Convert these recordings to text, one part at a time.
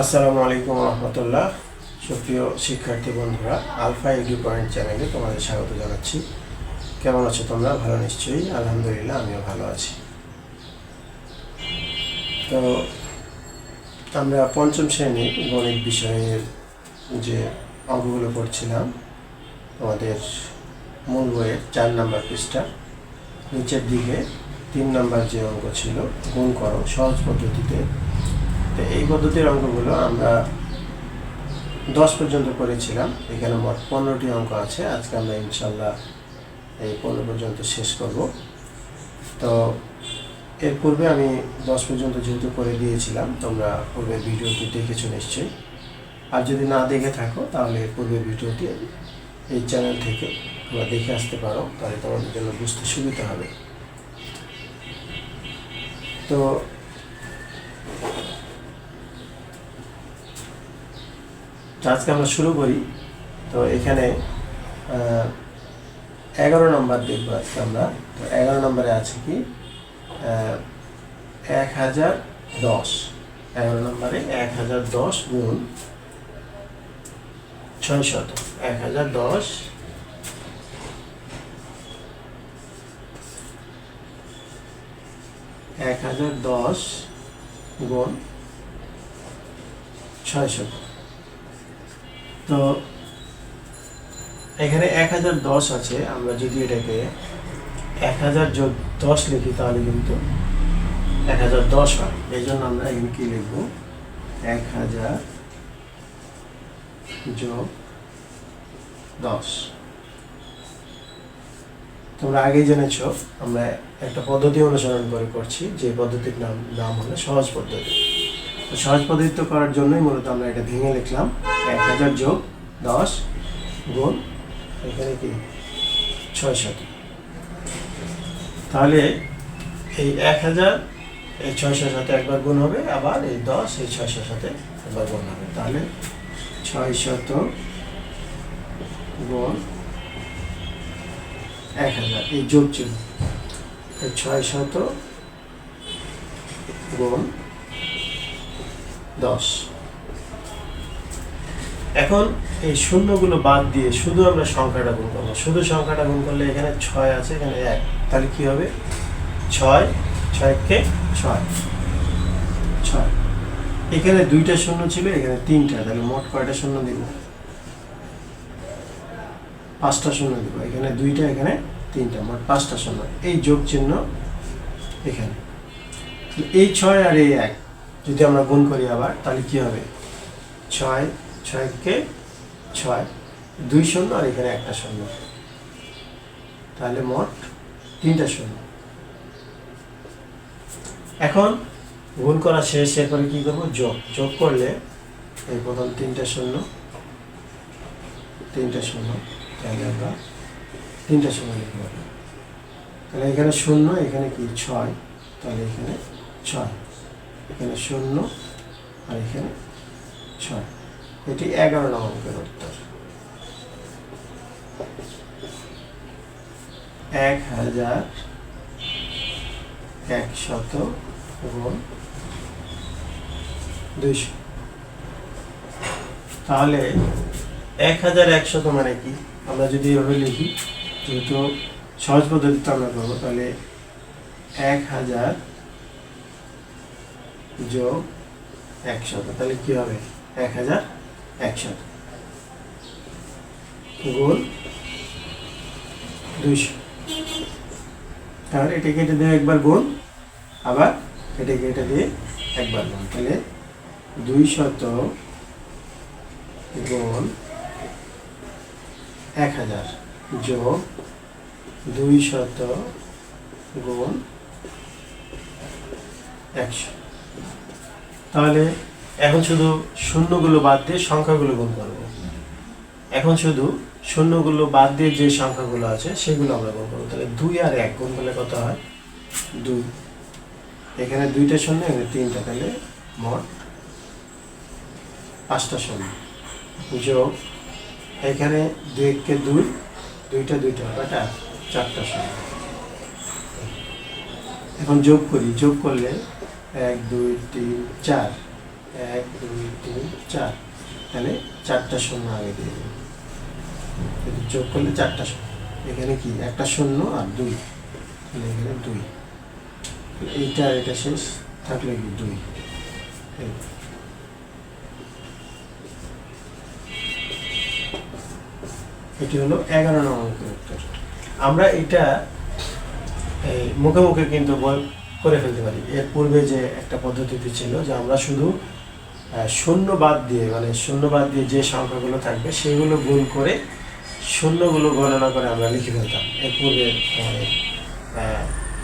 আসসালামু আলাইকুম রহমতুল্লাহ। সুপ্রিয় শিক্ষার্থী বন্ধুরা, আলফা এডু পয়েন্ট চ্যানেলে তোমাদের স্বাগত জানাচ্ছি। কেমন আছো তোমরা? ভালো নিশ্চয়ই। আলহামদুলিল্লাহ, আমিও ভালো আছি। তো আমরা পঞ্চম শ্রেণির গণিত বিষয়ের যে অঙ্কগুলো পড়ছিলাম আমাদের মূল বইয়ের চার নাম্বার পৃষ্ঠা, নিচের দিকে তিন নাম্বার যে অঙ্ক ছিল, গুণ করো সহজ পদ্ধতিতে এই পদ্ধতির অঙ্কগুলো আমরা দশ পর্যন্ত করেছিলাম। এখানে মোট পনেরোটি অঙ্ক আছে। আজকে আমরা ইনশাল্লাহ এই পনেরো পর্যন্ত শেষ করব। তো এর পূর্বে আমি দশ পর্যন্ত যেহেতু করে দিয়েছিলাম, তোমরা পূর্বের ভিডিওটি দেখেছ নিশ্চয়ই। আর যদি না দেখে থাকো, তাহলে এর পূর্বের ভিডিওটি এই চ্যানেল থেকে তোমরা দেখে আসতে পারো, তাহলে তোমাদের জন্য বুঝতে সুবিধা হবে। তো আজকে আমরা শুরু করি। তো এখানে এগারো নম্বর দেখব আজকে আমরা। তো এগারো নম্বরে আছে কি এক হাজার দশ। এগারো নম্বরে এক হাজার দশ গুণ ছয় শত। এক হাজার দশ এক হাজার দশ গুণ ছয় শত। তো এখানে এক হাজার দশ আছে, আমরা যদি এটাকে এক হাজার দশ লিখি তাহলে কিন্তু এক হাজার দশ হয়। এই জন্য আমরা এখানে কি লিখব? এক হাজার যোগ দশ। তোমরা আগেই জেনেছ, আমরা একটা পদ্ধতি অনুসরণ করে করছি, যে পদ্ধতির নাম নাম হলো সহজ পদ্ধতি। সহজ পদ্ধতি করার জন্যই মূলত আমরা এটা ভেঙে লিখলাম। এক হাজার যোগ দশ গুণ এখানে কি? ছয় শত তাহলে এই এক হাজার, এই ছয়শোর সাথে একবার গুণ হবে, আবার এই দশ, এই ছয়শোর সাথে একবার গুণ হবে। তাহলে ছয় শত গুণ এক হাজার, এই যোগ চিহ্ন। এই ছয় শত গুণ দশ। এখন এই শূন্যগুলো বাদ দিয়ে শুধু আমরা সংখ্যাটা গুণ করব। শুধু সংখ্যাটা গুণ করলে এখানে ছয় আছে, এখানে এক। তাহলে কি হবে? ছয়, ছয়কে ছয়। ছয়। এখানে দুইটা শূন্য ছিল, এখানে তিনটা। তাহলে মোট কয়টা শূন্য দিব? পাঁচটা শূন্য দিব। এখানে দুইটা, এখানে তিনটা। মোট পাঁচটা শূন্য। এই যোগ চিহ্ন এখানে এই ছয় আর এই এক। যদি আমরা গুণ করি আবার, তাহলে কি হবে? ছয়, ছয়কে ছয়, দুই শূন্য আর এখানে একটা শূন্য। তাহলে মোট তিনটা শূন্য। এখন গুণ করা শেষ, এরপরে কি করব? যোগ। যোগ করলে এই প্রথম তিনটা শূন্য তিনটা শূন্য, তাহলে আমরা তিনটা শূন্য লিখতে পারি তাহলে এখানে শূন্য, এখানে কি? ছয়, তাহলে এখানে ছয়। এখানে শূন্য, আর এখানে ছয়। এটি এগারো নং অঙ্কের উত্তর। এক হাজার একশত গুণ দুইশো। তাহলে এক হাজার একশত মানে কি? আমরা যদি এভাবে লিখি, যেহেতু সহজ পদ্ধতিতে আমরা করব তাহলে এক হাজার যোগ একশত। তাহলে কি হবে? এক হাজার একশত। গুণ দুইশো। তাহলে এটা দিয়ে একবার গুণ, আবার এটা দিয়ে একবার গুণ। তাহলে দুই শত গুণ এক হাজার যোগ দুই শত গুণ একশো। তাহলে এখন শুধু শূন্যগুলো বাদ দিয়ে সংখ্যাগুলো গুণ করব। এখন শুধু শূন্যগুলো বাদ দিয়ে যে সংখ্যাগুলো আছে, সেগুলো আমরা গুণ করব। তাহলে দুই আর এক গুণ করলে কত হয়? দুই। এখানে দুইটা শূন্য, এখানে তিনটা, তাহলে মোট পাঁচটা শূন্য। যোগ, এখানে দুইকে দুই, দুইটা দুইটা কয়টা? চারটা শূন্য। এখন যোগ করি, যোগ করলে এক, দুই, তিন, চার। এক, দুই, তিন, চার। তাহলে চারটা শূন্য আগে দিয়ে দেবো যদি যোগ করলে চারটা শূন্য। এখানে কি? একটা শূন্য আর দুই। তাহলে এখানে দুই। এইটা আর এটা শেষ, থাকলে কি দুই। এটি হলো এগারো নম্বর উত্তর। আমরা এটা মুখে মুখে কিন্তু বল করে ফেলতে পারি। এর পূর্বে যে একটা পদ্ধতিতে ছিল যে আমরা শুধু শূন্য বাদ দিয়ে মানে শূন্য বাদ দিয়ে যে সংখ্যাগুলো থাকবে সেগুলো গুণ করে শূন্যগুলো গণনা করে আমরা লিখে ফেলতাম। এর পূর্বে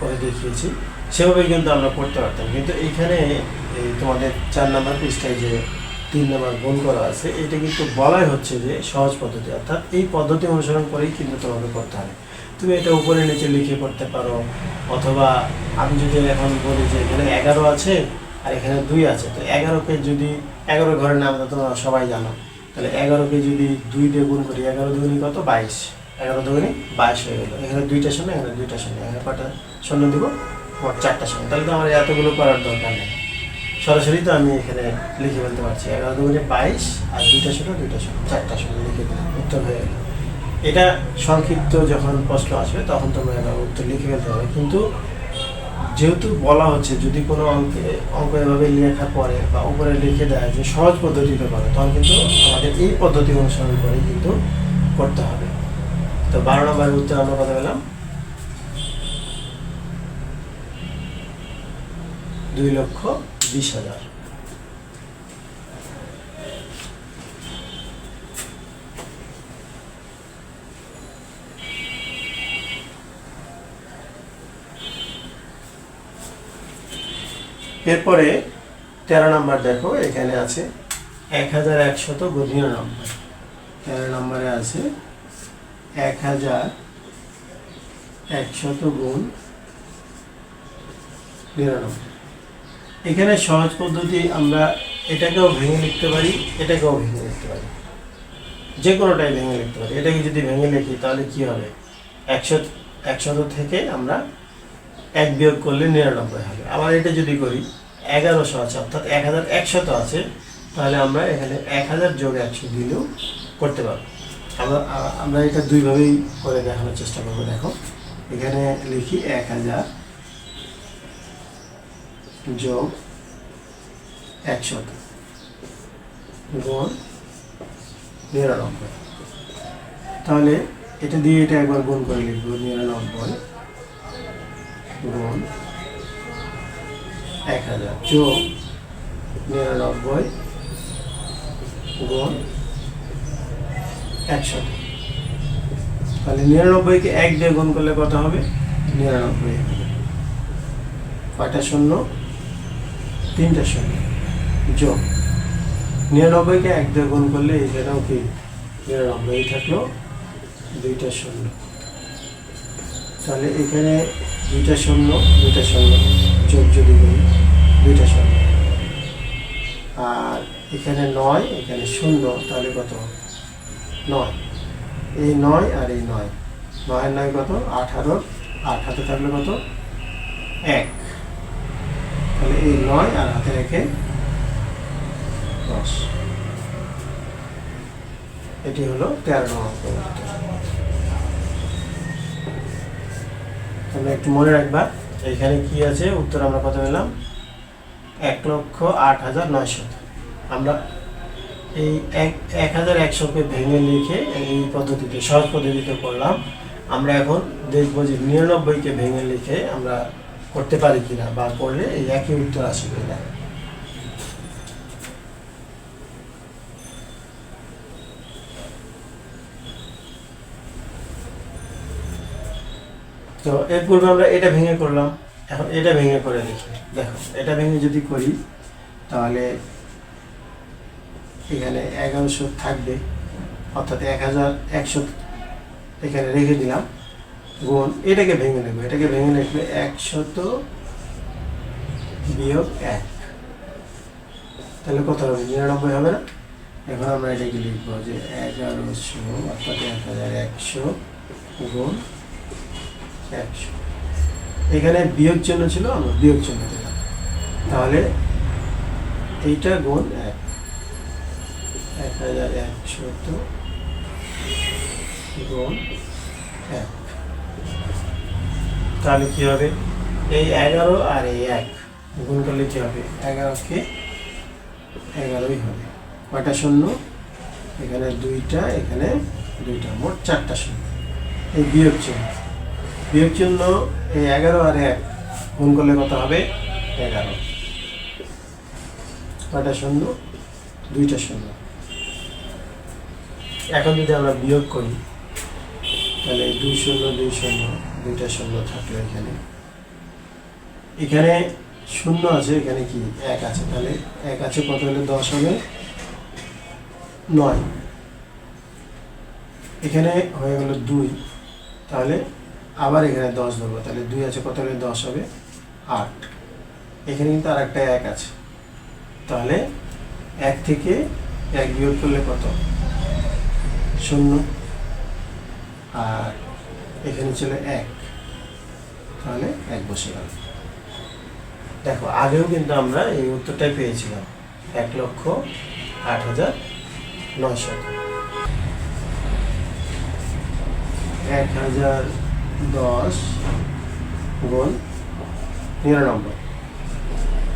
করে দেখিয়েছি। সেভাবে কিন্তু আমরা করতে পারতাম। কিন্তু এইখানে এই তোমাদের চার নাম্বার পৃষ্ঠায় যে তিন নাম্বার গুণ করা আছে, এটা কিন্তু বলাই হচ্ছে যে সহজ পদ্ধতি। অর্থাৎ এই পদ্ধতি অনুসরণ করেই কিন্তু তোমাকে করতে হবে। তুমি এটা উপরে নিচে লিখে করতে পারো। অথবা আমি যদি এখন বলি যে এখানে এগারো আছে আর এখানে দুই আছে, তো এগারোকে যদি, এগারো ঘরের নাম তো তোমরা সবাই জানো। তাহলে এগারোকে যদি দুই দিয়ে গুণ করি, এগারো দুগুনি কত? বাইশ। এগারো দুগুনি বাইশ হয়ে গেলো। এখানে দুইটা শূন্য, এখানে দুইটা শূন্য। এখানে কটা শূন্য দিব? মোট চারটা শূন্য। তাহলে তো আমার এতগুলো করার দরকার নেই। সরাসরি তো আমি এখানে লিখে ফেলতে পারছি। এগারো দুগুণে বাইশ আর দুইটা শূন্য দুইটা শূন্য। চারটা শূন্য লিখে দিলাম। উত্তর হয়ে গেল। এটা সংক্ষিপ্ত যখন প্রশ্ন আসবে, তখন তোমরা এটা উত্তর লিখে ফেলতে হবে। কিন্তু যেহেতু বলা হচ্ছে, যদি কোনো অঙ্কে, অঙ্ক এভাবে লেখার পরে বা উপরে লিখে দেয় যে সহজ পদ্ধতিতে করে তখন কিন্তু আমাদের এই পদ্ধতি অনুসরণ করে কিন্তু করতে হবে। তো বারো নম্বরের উত্তর আমরা কথা পেলাম? দুই লক্ষ বিশ হাজার। এরপরে তেরো নম্বর দেখো, এখানে আছে এক হাজার একশত গুণ নিরানব্বই তেরো নম্বরে আছে এক হাজার একশত গুণ নিরানব্বই এখানে সহজ পদ্ধতি আমরা এটাকেও ভেঙে লিখতে পারি, এটাকেও ভেঙে লিখতে পারি। যে কোনোটাই ভেঙে লিখতে পারি। এটাকে যদি ভেঙে লিখি, তাহলে কি হবে? একশো একশত থেকে আমরা এক বিয়োগ করলে নিরানব্বই হবে। আবার এটা যদি করি এগারোশো আছে, অর্থাৎ এক হাজার একশত আছে, তাহলে আমরা এখানে এক হাজার যোগ একশো দিলেও করতে পারব। আমরা আমরা এটা দুইভাবেই করে দেখানোর চেষ্টা করব, দেখো। এখানে লিখি এক হাজার যোগ একশত গুণ নিরানব্বই। তাহলে এটা দিয়ে এটা একবার গুণ করে লিখব, নিরানব্বই গুণ এক হাজার। যোগ নিরানব্বই গুণ একশো। তাহলে নিরানব্বইকে এক দিয়ে গুণ করলে কত হবে? নিরানব্বই। কয়টা শূন্য? তিনটা শূন্য। যোগ। নিরানব্বইকে এক দিয়ে গুণ করলে এখানেও কি? নিরানব্বই থাকল দুইটা শূন্য। তাহলে এখানে দুইটা শূন্য দুইটা শূন্য। যোগ যদি করি দুইটা শূন্য আর এখানে নয়, এখানে শূন্য, তাহলে কত? নয়। এই নয় আর এই নয়। নয়ের নয় কত? আঠারো। আট হাতে থাকলে কত? এক। তাহলে এই নয় আর হাতে রেখে দশ। এটি হলো তেরো নম্বর তোমরা একটু মনে রাখবা। এখানে কি আছে? উত্তর আমরা কত পেলাম? এক লক্ষ আট হাজার নয়শো আমরা এই এক এক হাজার একশোকে ভেঙে লিখে এই পদ্ধতিতে, সহজ পদ্ধতিতে করলাম। আমরা এখন দেখব যে নিরানব্বইকে ভেঙে লিখে আমরা করতে পারি কিনা বা করলে এই একই উত্তর আসবে কিনা। তো এর পূর্বে আমরা এটা ভেঙে করলাম। এখন এটা ভেঙে করে দেখি। দেখো, এটা ভেঙে যদি করি, তাহলে এখানে এগারোশো থাকবে। অর্থাৎ এক হাজার একশো এখানে রেখে দিলাম। গুণ, এটাকে ভেঙে নেব। এটাকে ভেঙে লিখলে একশত বিয়োগ এক। তাহলে কত হবে? নিরানব্বই হবে না? এখন আমরা এটাকে লিখব যে এগারোশো, অর্থাৎ এক হাজার একশো গুণ একশো এখানে বিয়োগ চিহ্ন ছিল, আমরা বিয়োগ চিহ্ন দিলাম। তাহলে এইটা গুণ এক। এক হাজার একশত গুণ এক। তাহলে কি হবে? এই এগারো আর এই এক। গুণ করলে কি হবে? এগারোকে এগারোই হবে। কয়টা শূন্য? এখানে দুইটা এখানে দুইটা। মোট চারটা শূন্য। এই বিয়োগ চিহ্ন। বিয়োগ চিহ্ন এই এগারো আর এক। গুণ করলে কত হবে এগারো। কয়টা শূন্য? দুইটা শূন্য। এখন যদি আমরা বিয়োগ করি, তাহলে দুই শূন্য দুই শূন্য, দুইটা শূন্য থাকল এখানে। এখানে শূন্য আছে, এখানে কি? এক আছে। তাহলে এক আছে, কত হলে দশ হবে? নয়। এখানে হয়ে গেল দুই। তাহলে আবার এখানে দশ ধরবো, তাহলে দুই আছে কত হলে দশ হবে আট। এখানে কিন্তু আর একটা এক আছে। তাহলে এক থেকে এক বিয়োগ করলে কত? শূন্য। আর এখানে ছিল এক। তাহলে এক বসে গেল। দেখো, আগেও কিন্তু আমরা এই উত্তরটাই পেয়েছিলাম। এক লক্ষ আট হাজার নয়শো এক হাজার দশ গুণ নিরানব্বই।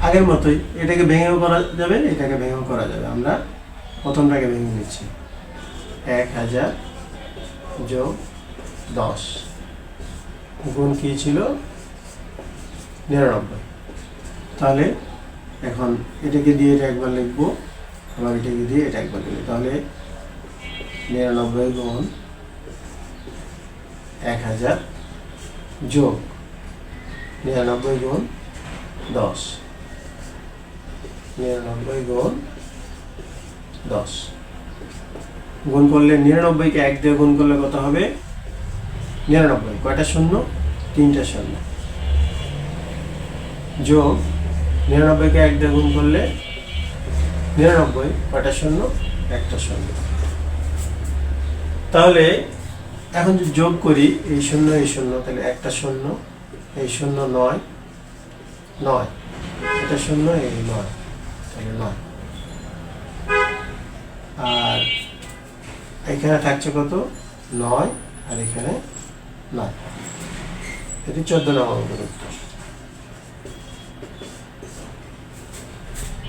আগের মতোই, এটাকে ভেঙেও করা যাবে, এটাকে ভেঙেও করা যাবে। আমরা প্রথমটাকে ভেঙে নিচ্ছি। এক হাজার যোগ দশ। গুণ কী ছিল? নিরানব্বই। তাহলে এখন এটাকে দিয়ে এটা একবার লিখব, আবার এটাকে দিয়ে এটা একবার লিখব। তাহলে নিরানব্বই গুণ এক হাজার যোগ নিরানব্বই গুণ দশ। নিরানব্বই গুণ দশ। গুণ করলে নিরানব্বইকে এক দিয়ে গুণ করলে কত হবে? নিরানব্বই। কয়টা শূন্য? তিনটা শূন্য। যোগ নিরানব্বইকে এক দিয়ে গুণ করলে নিরানব্বই। কয়টা শূন্য? একটা শূন্য। তাহলে এখন যদি যোগ করি, এই শূন্য এই শূন্য, তাহলে একটা শূন্য, এই শূন্য নয় নয়। এটা শূন্য, এই নয়, তাহলে নয়। আর এখানে থাকছে কত? নয়, আর এখানে নয়। এটি চোদ্দ নম্বর উত্তর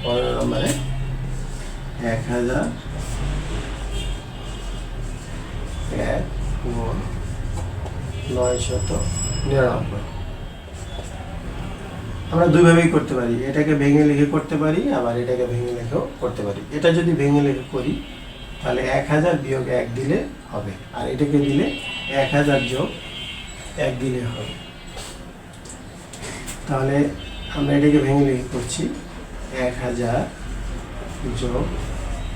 পনেরো নম্বরে এক হাজার এক গুণ নয় শত। নিরানব্বই। আমরা দুইভাবেই করতে পারি। এটাকে ভেঙে লিখে করতে পারি আবার এটাকে ভেঙে লিখেও করতে পারি। এটা যদি ভেঙে লিখে করি তাহলে এক হাজার বিয়োগ এক দিলে হবে। আর এটাকে দিলে এক হাজার যোগ এক দিলে হবে। তাহলে আমরা এটাকে ভেঙে লিখে করছি এক হাজার যোগ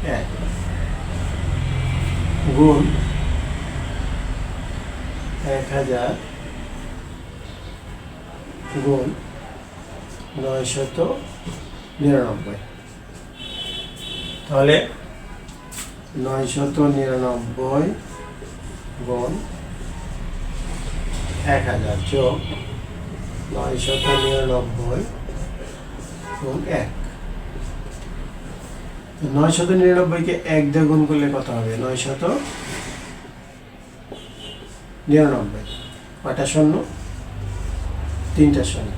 এক। গুণ এক হাজার গুণ নয় শত নিরানব্বই। তাহলে নয় শত নিরানব্বই গুণ এক হাজার যোগ নয় শত নিরানব্বই গুণ এক। নয় শত নিরানব্বইকে এক দিয়ে করলে কত হবে? নয় শত নিরানব্বই। কয়টা শূন্য? তিনটা শূন্য।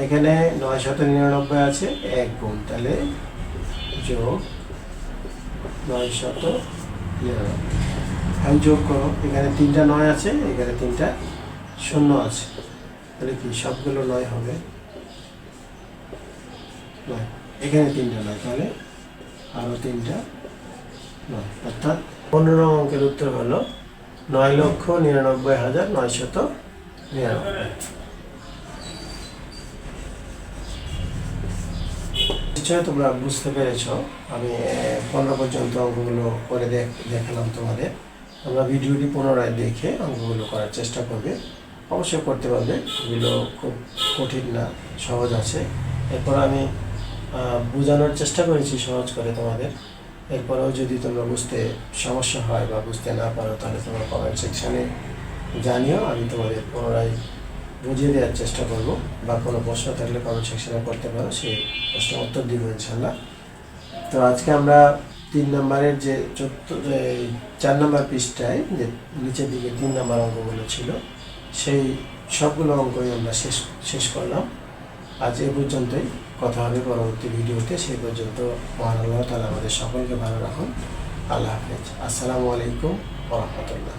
এখানে নয় শত নিরানব্বই আছে, এক গুণ। তাহলে যোগ নয় শত নিরানব্বই। এখন যোগ করো। এখানে তিনটা নয় আছে, এখানে তিনটা শূন্য আছে। তাহলে কি সবগুলো নয় হবে? নয়। এখানে তিনটা নয়, তাহলে আরও তিনটা নয়। অর্থাৎ পনেরো অঙ্কের উত্তর হলো নয় লক্ষ নিরানব্বই হাজার নয়শত নিরানব্বই। তোমরা বুঝতে পেরেছ, আমি পনেরো পর্যন্ত অঙ্কগুলো করে দেখ- দেখালাম তোমাদের। তোমরা ভিডিওটি পুনরায় দেখে অঙ্কগুলো করার চেষ্টা করবে। অবশ্যই করতে পারবে, এগুলো খুব কঠিন না, সহজ আছে। এরপর আমি বোঝানোর চেষ্টা করেছি সহজ করে তোমাদের। এরপরেও যদি তোমরা বুঝতে সমস্যা হয় বা বুঝতে না পারো, তাহলে তোমরা কমেন্ট সেকশানে জানিও, আমি তোমাদের পুনরায় বুঝিয়ে দেওয়ার চেষ্টা করব। বা কোনো প্রশ্ন থাকলে কমেন্ট সেকশানে করতে পারো সেই প্রশ্নের উত্তর দিব ইনশাল্লাহ তো আজকে আমরা তিন নম্বরের যে এই চার নম্বর পৃষ্ঠায় যে নিচের দিকে তিন নম্বর অঙ্কগুলো ছিল, সেই সবগুলো অঙ্কই আমরা শেষ শেষ করলাম। আজ এ পর্যন্তই। কথা হবে পরবর্তী ভিডিওতে সেই পর্যন্ত মহান আল্লাহ তালা আমাদের সকলকে ভালো রাখুন। আল্লাহ হাফেজ। আসসালামু আলাইকুম রহমতুল্লাহ।